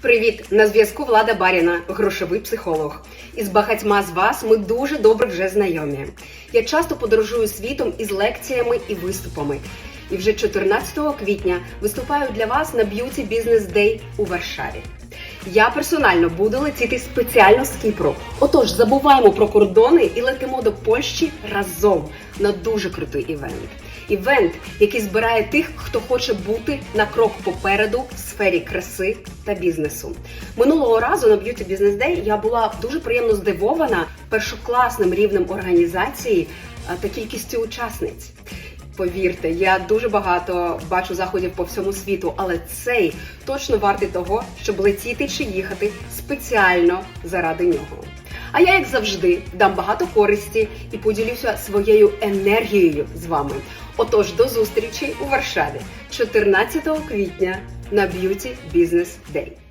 Привіт! На зв'язку Влада Баріна, грошовий психолог. Із багатьма з вас ми дуже добре вже знайомі. Я часто подорожую світом із лекціями і виступами. І вже 14 квітня виступаю для вас на Beauty Business Day у Варшаві. Я персонально буду летіти спеціально з Кіпру. Отож, забуваємо про кордони і летимо до Польщі разом на дуже крутий івент. Івент, який збирає тих, хто хоче бути на крок попереду в сфері краси та бізнесу. Минулого разу на Beauty Business Day я була дуже приємно здивована першокласним рівнем організації та кількістю учасниць. Повірте, я дуже багато бачу заходів по всьому світу, але цей точно вартий того, щоб летіти чи їхати спеціально заради нього. А я, як завжди, дам багато користі і поділюся своєю енергією з вами. Отож, до зустрічі у Варшаві 14 квітня на Beauty Business Day.